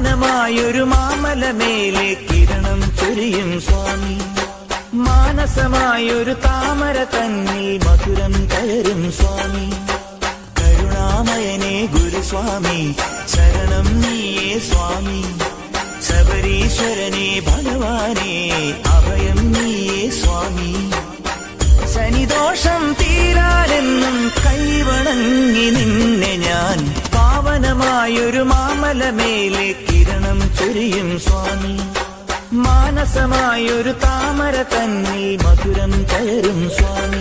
പാവനമായൊരു മാമലമേലെ കിരണം ചൊരിയും സ്വാമി. മാനസമായൊരു താമര തന്നിൽ മധുരം കയറും സ്വാമി. കരുണാമയനെ ഗുരുസ്വാമി ശരണം നീയേ സ്വാമി. ശബരീശ്വരനെ ഭഗവാനെ പാവനമായൊരു മാമലമേലെ കിരണം ചൊരിയും സ്വാമി. മാനസമായൊരു താമര തന്നിൽ മധുരം കയറും സ്വാമി.